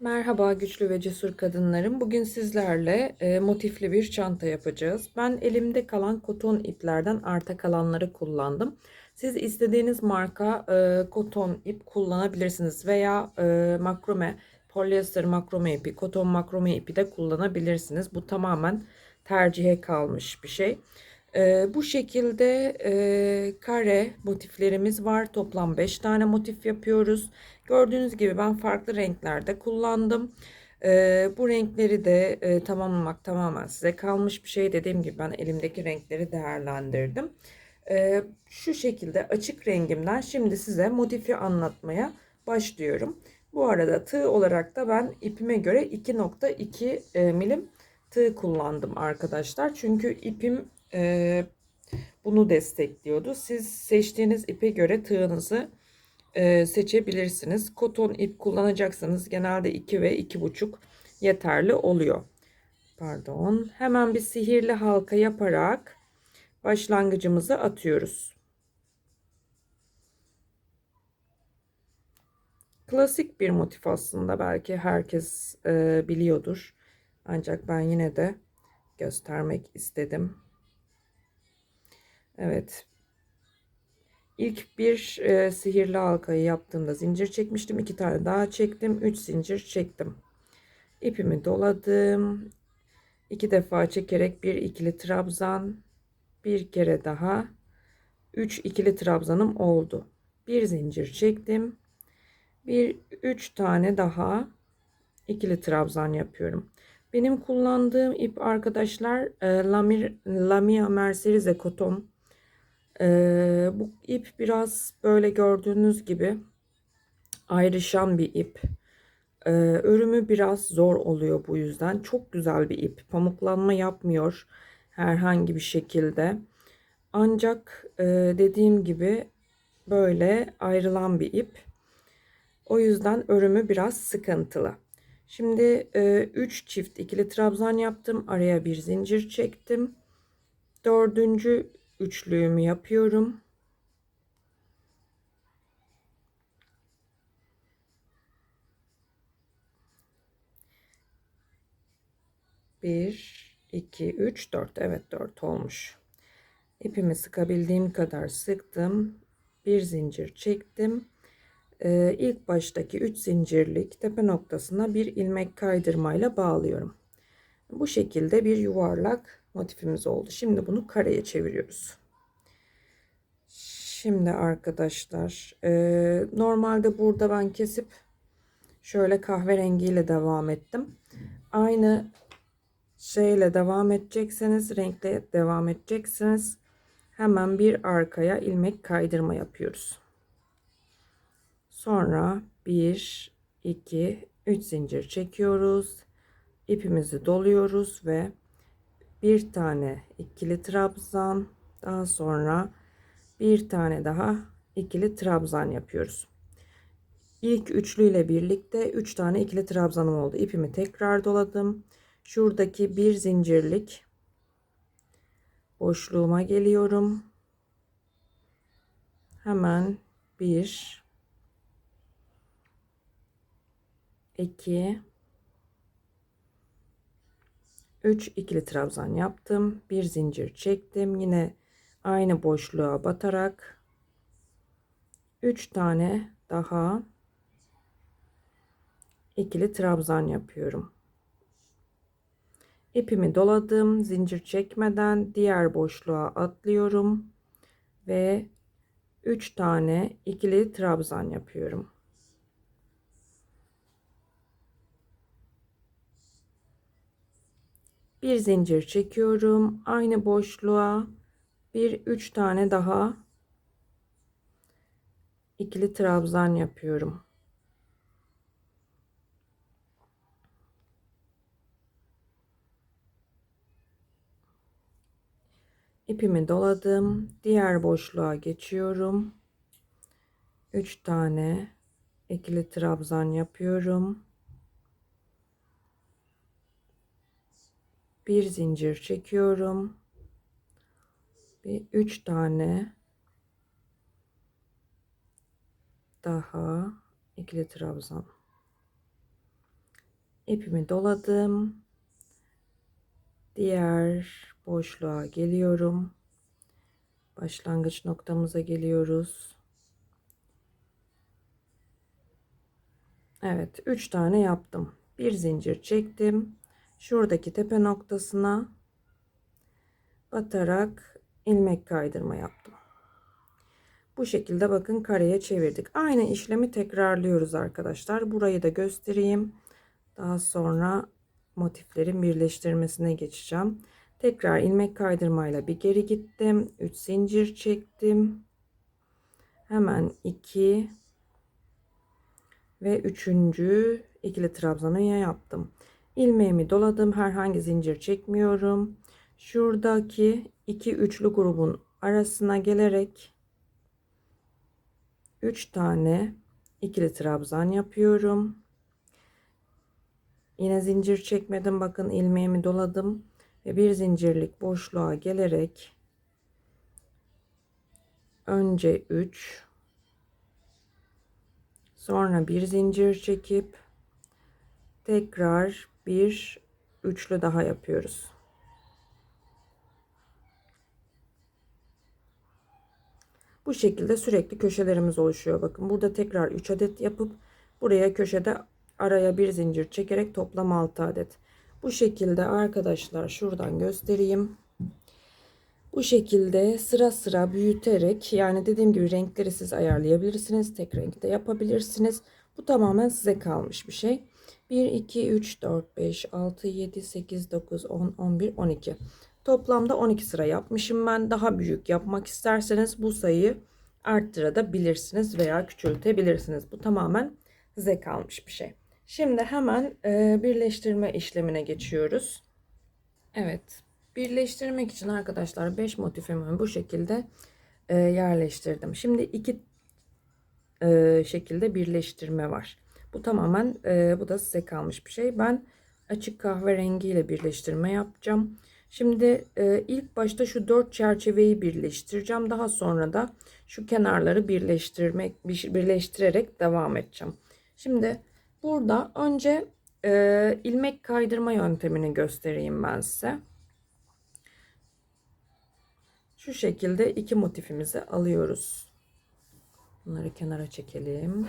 Merhaba güçlü ve cesur kadınlarım. Bugün sizlerle e, motifli bir çanta yapacağız. Ben elimde kalan koton iplerden arta kalanları kullandım. Siz istediğiniz marka e, koton ip kullanabilirsiniz veya e, makrome, polyester makrome ipi, koton makrome ipi de kullanabilirsiniz. Bu tamamen tercihe kalmış bir şey. E, bu şekilde e, kare motiflerimiz var. Toplam 5 tane motif yapıyoruz. Gördüğünüz gibi ben farklı renklerde kullandım. E, bu renkleri de e, tamamlamak tamamen size kalmış bir şey. Dediğim gibi ben elimdeki renkleri değerlendirdim. E, şu şekilde açık rengimden şimdi size motifi anlatmaya başlıyorum. Bu arada tığ olarak da ben ipime göre 2.2 e, milim tığ kullandım arkadaşlar. Çünkü ipim e, bunu destekliyordu. Siz seçtiğiniz ipe göre tığınızı e, seçebilirsiniz. Koton ip kullanacaksanız genelde 2 ve 2,5 yeterli oluyor. Pardon. Hemen bir sihirli halka yaparak başlangıcımızı atıyoruz. Klasik bir motif aslında belki herkes e, biliyordur. Ancak ben yine de göstermek istedim. Evet. İlk bir e, sihirli halkayı yaptığımda zincir çekmiştim. iki tane daha çektim. Üç zincir çektim. İpimi doladım. İki defa çekerek bir ikili trabzan. Bir kere daha. Üç ikili trabzanım oldu. Bir zincir çektim. Bir üç tane daha ikili trabzan yapıyorum. Benim kullandığım ip arkadaşlar e, Lamir, Lamia Mercerize Koton ee, bu ip biraz böyle gördüğünüz gibi ayrışan bir ip. Ee, örümü biraz zor oluyor bu yüzden. Çok güzel bir ip. Pamuklanma yapmıyor herhangi bir şekilde. Ancak e, dediğim gibi böyle ayrılan bir ip. O yüzden örümü biraz sıkıntılı. Şimdi 3 e, çift ikili trabzan yaptım. Araya bir zincir çektim. Dördüncü üçlüğümü yapıyorum. Bir, iki, üç, dört. Evet dört olmuş. İpimi sıkabildiğim kadar sıktım. Bir zincir çektim. Ee, ilk baştaki üç zincirlik tepe noktasına bir ilmek kaydırmayla bağlıyorum. Bu şekilde bir yuvarlak motifimiz oldu. Şimdi bunu kareye çeviriyoruz. Şimdi arkadaşlar e, normalde burada ben kesip şöyle kahverengiyle devam ettim. Aynı şeyle devam edecekseniz renkle devam edeceksiniz. Hemen bir arkaya ilmek kaydırma yapıyoruz. Sonra 1 2 3 zincir çekiyoruz. İpimizi doluyoruz ve bir tane ikili trabzan daha sonra bir tane daha ikili trabzan yapıyoruz. İlk üçlü ile birlikte 3 üç tane ikili trabzanım oldu. İpimi tekrar doladım. Şuradaki bir zincirlik boşluğuma geliyorum. Hemen bir, iki, 3 ikili trabzan yaptım. Bir zincir çektim. Yine aynı boşluğa batarak 3 tane daha ikili trabzan yapıyorum. İpimi doladım. Zincir çekmeden diğer boşluğa atlıyorum ve 3 tane ikili trabzan yapıyorum. Bir zincir çekiyorum. Aynı boşluğa bir üç tane daha ikili trabzan yapıyorum. İpimi doladım. Diğer boşluğa geçiyorum. 3 tane ikili trabzan yapıyorum bir zincir çekiyorum. Bir üç tane daha ikili trabzan. ipimi doladım. Diğer boşluğa geliyorum. Başlangıç noktamıza geliyoruz. Evet, 3 tane yaptım. Bir zincir çektim. Şuradaki tepe noktasına batarak ilmek kaydırma yaptım. Bu şekilde bakın kareye çevirdik. Aynı işlemi tekrarlıyoruz arkadaşlar. Burayı da göstereyim. Daha sonra motiflerin birleştirmesine geçeceğim. Tekrar ilmek kaydırmayla bir geri gittim. 3 zincir çektim. Hemen 2 ve üçüncü ikili trabzanı yaptım. İlmeğimi doladım. Herhangi zincir çekmiyorum. Şuradaki iki üçlü grubun arasına gelerek 3 tane ikili trabzan yapıyorum. Yine zincir çekmedim. Bakın ilmeğimi doladım ve bir zincirlik boşluğa gelerek önce 3 sonra bir zincir çekip tekrar bir üçlü daha yapıyoruz. Bu şekilde sürekli köşelerimiz oluşuyor. Bakın burada tekrar 3 adet yapıp buraya köşede araya bir zincir çekerek toplam 6 adet. Bu şekilde arkadaşlar şuradan göstereyim. Bu şekilde sıra sıra büyüterek yani dediğim gibi renkleri siz ayarlayabilirsiniz. Tek renkte yapabilirsiniz. Bu tamamen size kalmış bir şey. 1, 2, 3, 4, 5, 6, 7, 8, 9, 10, 11, 12. Toplamda 12 sıra yapmışım ben. Daha büyük yapmak isterseniz bu sayıyı arttırabilirsiniz veya küçültebilirsiniz. Bu tamamen size kalmış bir şey. Şimdi hemen e, birleştirme işlemine geçiyoruz. Evet. Birleştirmek için arkadaşlar 5 motifimi bu şekilde e, yerleştirdim. Şimdi iki e, şekilde birleştirme var. Bu tamamen e, bu da size kalmış bir şey. Ben açık kahverengi ile birleştirme yapacağım. Şimdi e, ilk başta şu dört çerçeveyi birleştireceğim. Daha sonra da şu kenarları birleştirmek birleştirerek devam edeceğim. Şimdi burada önce e, ilmek kaydırma yöntemini göstereyim ben size. Şu şekilde iki motifimizi alıyoruz. Bunları kenara çekelim.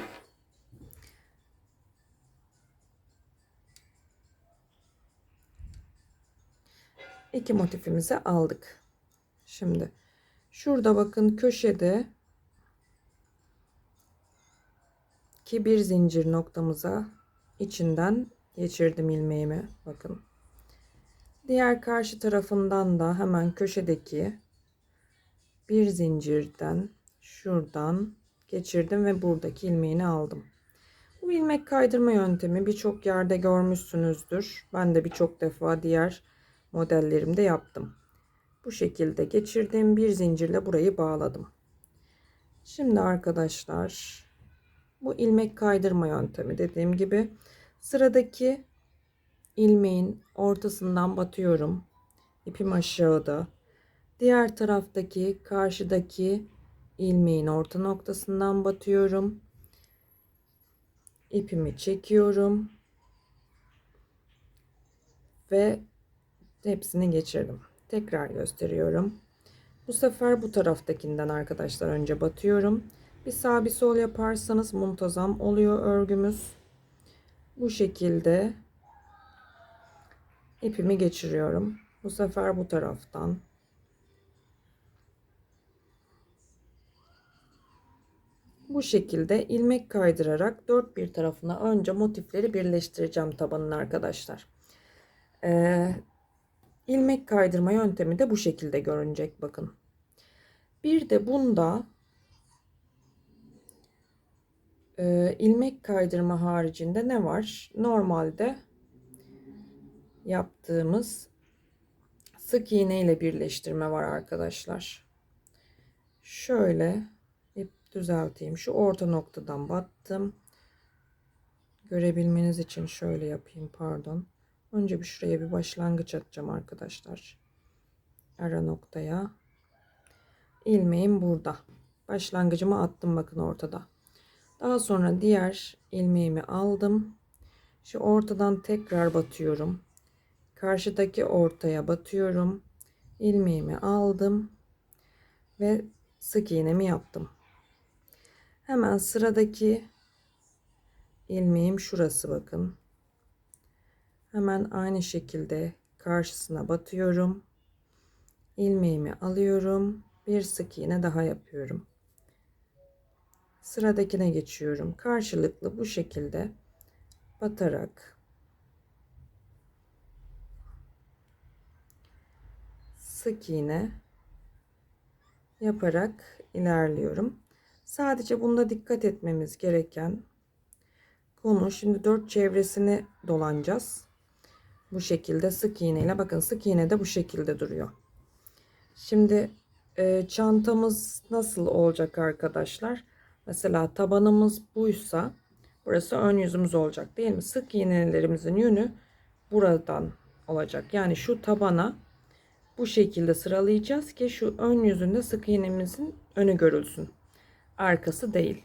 İki motifimizi aldık. Şimdi şurada bakın köşede ki bir zincir noktamıza içinden geçirdim ilmeğimi bakın. Diğer karşı tarafından da hemen köşedeki bir zincirden şuradan geçirdim ve buradaki ilmeğini aldım. Bu ilmek kaydırma yöntemi birçok yerde görmüşsünüzdür. Ben de birçok defa diğer modellerimde yaptım. Bu şekilde geçirdiğim bir zincirle burayı bağladım. Şimdi arkadaşlar bu ilmek kaydırma yöntemi dediğim gibi sıradaki ilmeğin ortasından batıyorum. İpim aşağıda. Diğer taraftaki karşıdaki ilmeğin orta noktasından batıyorum. İpimi çekiyorum. Ve hepsini geçirdim. Tekrar gösteriyorum. Bu sefer bu taraftakinden arkadaşlar önce batıyorum. Bir sağ bir sol yaparsanız muntazam oluyor örgümüz. Bu şekilde ipimi geçiriyorum. Bu sefer bu taraftan. Bu şekilde ilmek kaydırarak dört bir tarafına önce motifleri birleştireceğim tabanın arkadaşlar. Ee, ilmek kaydırma yöntemi de bu şekilde görünecek bakın. Bir de bunda e, ilmek kaydırma haricinde ne var? Normalde yaptığımız sık iğne ile birleştirme var arkadaşlar. Şöyle ip düzelteyim. Şu orta noktadan battım. Görebilmeniz için şöyle yapayım pardon. Önce bir şuraya bir başlangıç atacağım arkadaşlar. Ara noktaya. ilmeğim burada. Başlangıcımı attım bakın ortada. Daha sonra diğer ilmeğimi aldım. Şu ortadan tekrar batıyorum. Karşıdaki ortaya batıyorum. ilmeğimi aldım ve sık iğnemi yaptım. Hemen sıradaki ilmeğim şurası bakın. Hemen aynı şekilde karşısına batıyorum. ilmeğimi alıyorum. Bir sık iğne daha yapıyorum. Sıradakine geçiyorum. Karşılıklı bu şekilde batarak sık iğne yaparak ilerliyorum. Sadece bunda dikkat etmemiz gereken konu şimdi dört çevresini dolanacağız. Bu şekilde sık iğneyle bakın sık iğne de bu şekilde duruyor. Şimdi e, çantamız nasıl olacak arkadaşlar? Mesela tabanımız buysa burası ön yüzümüz olacak değil mi? Sık iğnelerimizin yönü buradan olacak. Yani şu tabana bu şekilde sıralayacağız ki şu ön yüzünde sık iğnemizin önü görülsün. Arkası değil.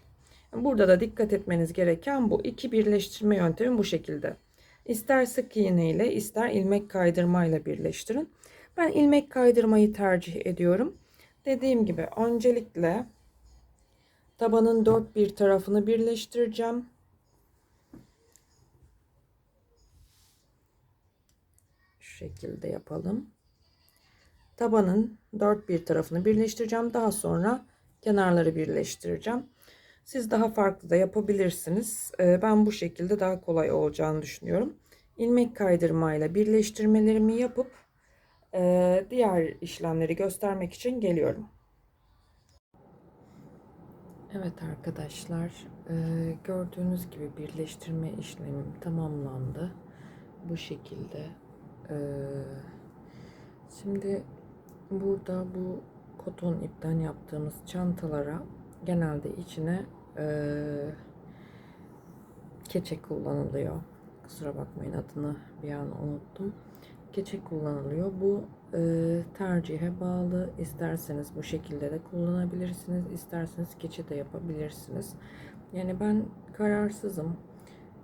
Burada da dikkat etmeniz gereken bu iki birleştirme yöntemi bu şekilde. İster sık iğne ile ister ilmek kaydırma ile birleştirin. Ben ilmek kaydırmayı tercih ediyorum. Dediğim gibi öncelikle tabanın dört bir tarafını birleştireceğim. Şu şekilde yapalım. Tabanın dört bir tarafını birleştireceğim. Daha sonra kenarları birleştireceğim. Siz daha farklı da yapabilirsiniz. Ee, ben bu şekilde daha kolay olacağını düşünüyorum. İlmek kaydırmayla birleştirmelerimi yapıp e, diğer işlemleri göstermek için geliyorum. Evet arkadaşlar e, gördüğünüz gibi birleştirme işlemim tamamlandı. Bu şekilde. E, şimdi burada bu koton ipten yaptığımız çantalara genelde içine e, keçe kullanılıyor. Kusura bakmayın adını bir an unuttum. Keçe kullanılıyor. Bu e, tercihe bağlı. İsterseniz bu şekilde de kullanabilirsiniz. İsterseniz keçe de yapabilirsiniz. Yani ben kararsızım.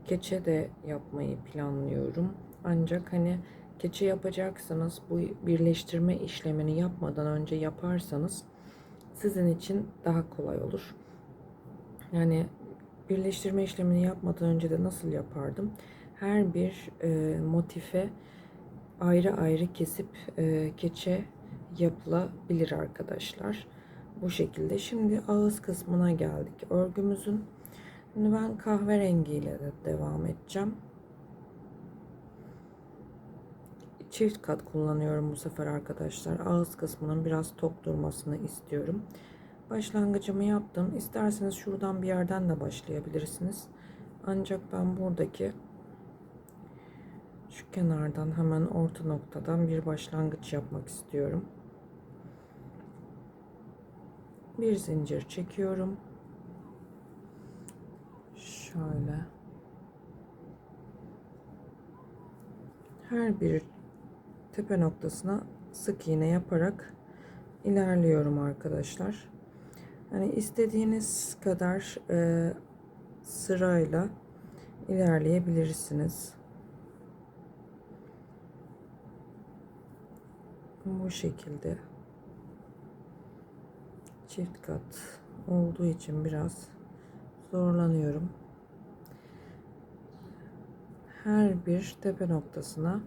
Keçe de yapmayı planlıyorum. Ancak hani keçe yapacaksınız. Bu birleştirme işlemini yapmadan önce yaparsanız sizin için daha kolay olur. Yani birleştirme işlemini yapmadan önce de nasıl yapardım? Her bir e, motife ayrı ayrı kesip e, keçe yapılabilir arkadaşlar. Bu şekilde. Şimdi ağız kısmına geldik. Örgümüzün. Şimdi ben kahverengiyle de devam edeceğim. Çift kat kullanıyorum bu sefer arkadaşlar. Ağız kısmının biraz tok durmasını istiyorum. Başlangıcımı yaptım. İsterseniz şuradan bir yerden de başlayabilirsiniz. Ancak ben buradaki şu kenardan hemen orta noktadan bir başlangıç yapmak istiyorum. Bir zincir çekiyorum. Şöyle. Her bir tepe noktasına sık iğne yaparak ilerliyorum arkadaşlar. Hani istediğiniz kadar e, sırayla ilerleyebilirsiniz. Bu şekilde çift kat olduğu için biraz zorlanıyorum. Her bir tepe noktasına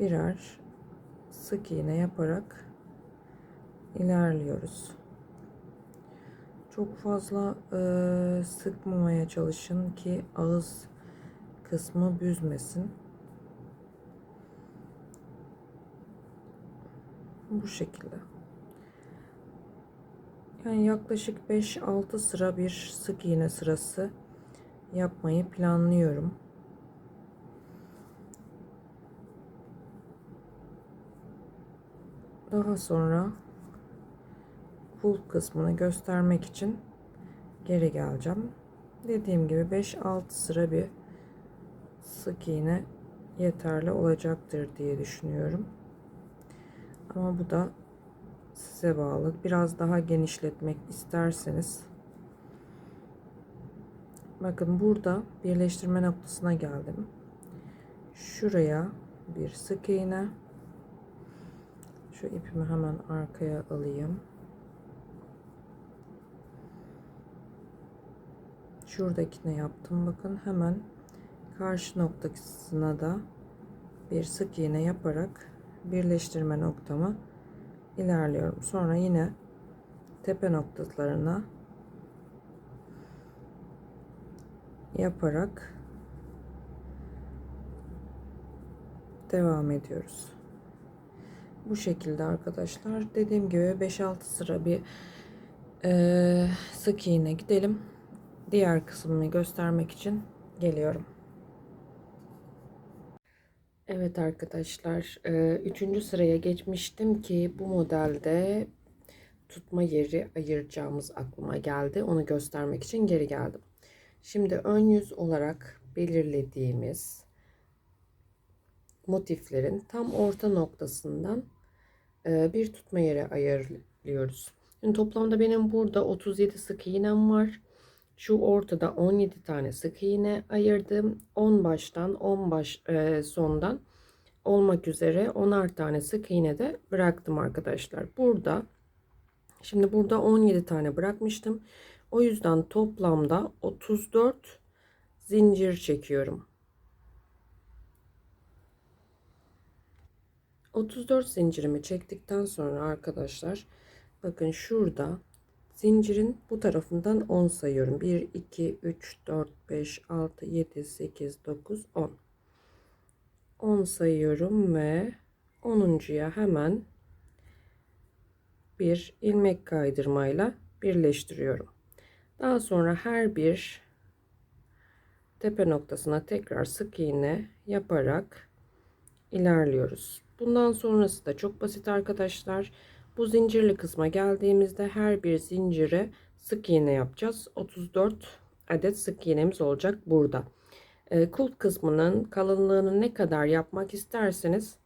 birer sık iğne yaparak ilerliyoruz. Çok fazla e, sıkmamaya çalışın ki ağız kısmı büzmesin. Bu şekilde. Yani yaklaşık 5-6 sıra bir sık iğne sırası yapmayı planlıyorum. Daha sonra kulp kısmını göstermek için geri geleceğim. Dediğim gibi 5-6 sıra bir sık iğne yeterli olacaktır diye düşünüyorum. Ama bu da size bağlı. Biraz daha genişletmek isterseniz Bakın burada birleştirme noktasına geldim. Şuraya bir sık iğne. Şu ipimi hemen arkaya alayım. Şuradakine yaptım. Bakın hemen karşı noktasına da bir sık iğne yaparak birleştirme noktama ilerliyorum. Sonra yine tepe noktalarına yaparak devam ediyoruz. Bu şekilde arkadaşlar. Dediğim gibi 5-6 sıra bir e, sık iğne gidelim. Diğer kısmını göstermek için geliyorum. Evet arkadaşlar, e, üçüncü sıraya geçmiştim ki bu modelde tutma yeri ayıracağımız aklıma geldi. Onu göstermek için geri geldim. Şimdi ön yüz olarak belirlediğimiz motiflerin tam orta noktasından e, bir tutma yeri ayırıyoruz. Şimdi toplamda benim burada 37 sık iğnem var. Şu ortada 17 tane sık iğne ayırdım. 10 baştan 10 baş e, sondan olmak üzere 10'ar tane sık iğne de bıraktım arkadaşlar. Burada şimdi burada 17 tane bırakmıştım. O yüzden toplamda 34 zincir çekiyorum. 34 zincirimi çektikten sonra arkadaşlar bakın şurada zincirin bu tarafından 10 sayıyorum. 1 2 3 4 5 6 7 8 9 10. 10 sayıyorum ve 10.ya hemen bir ilmek kaydırmayla birleştiriyorum. Daha sonra her bir tepe noktasına tekrar sık iğne yaparak ilerliyoruz. Bundan sonrası da çok basit arkadaşlar. Bu zincirli kısma geldiğimizde her bir zincire sık iğne yapacağız. 34 adet sık iğnemiz olacak burada. E, kulp kısmının kalınlığını ne kadar yapmak isterseniz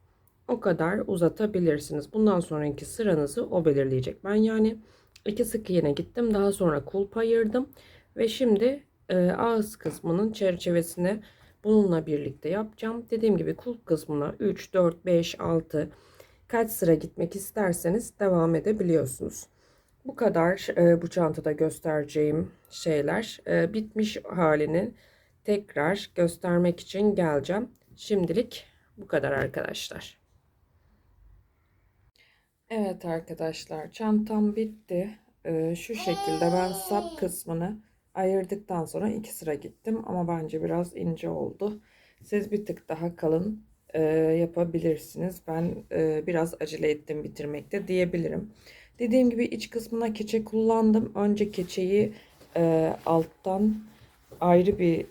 o kadar uzatabilirsiniz. Bundan sonraki sıranızı o belirleyecek. Ben yani iki sık iğne gittim. Daha sonra kulp ayırdım. Ve şimdi e, ağız kısmının çerçevesini bununla birlikte yapacağım. Dediğim gibi kulp kısmına 3, 4, 5, 6 kaç sıra gitmek isterseniz devam edebiliyorsunuz. Bu kadar e, bu çantada göstereceğim şeyler. E, bitmiş halini tekrar göstermek için geleceğim. Şimdilik bu kadar arkadaşlar. Evet arkadaşlar çantam bitti. E, şu şekilde ben sap kısmını ayırdıktan sonra iki sıra gittim ama bence biraz ince oldu. Siz bir tık daha kalın e, yapabilirsiniz. Ben e, biraz acele ettim bitirmekte diyebilirim. Dediğim gibi iç kısmına keçe kullandım. Önce keçeyi e, alttan ayrı bir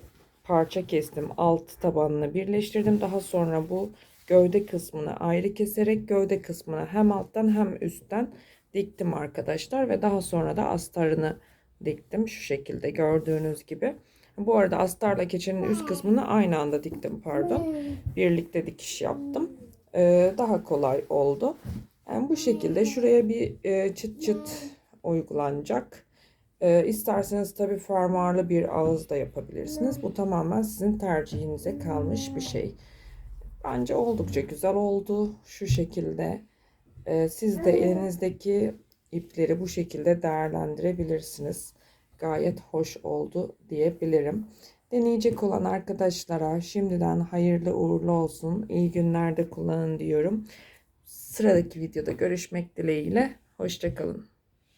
parça kestim. Alt tabanını birleştirdim. Daha sonra bu gövde kısmını ayrı keserek gövde kısmını hem alttan hem üstten diktim arkadaşlar. Ve daha sonra da astarını diktim. Şu şekilde gördüğünüz gibi. Bu arada astarla keçenin üst kısmını aynı anda diktim pardon. Birlikte dikiş yaptım. Ee, daha kolay oldu. Yani bu şekilde şuraya bir e, çıt çıt uygulanacak. Ee, isterseniz tabii fermuarlı bir ağız da yapabilirsiniz. Bu tamamen sizin tercihinize kalmış bir şey. Bence oldukça güzel oldu. Şu şekilde. Ee, siz de elinizdeki ipleri bu şekilde değerlendirebilirsiniz. Gayet hoş oldu diyebilirim. Deneyecek olan arkadaşlara şimdiden hayırlı uğurlu olsun. İyi günlerde kullanın diyorum. Sıradaki videoda görüşmek dileğiyle. Hoşçakalın.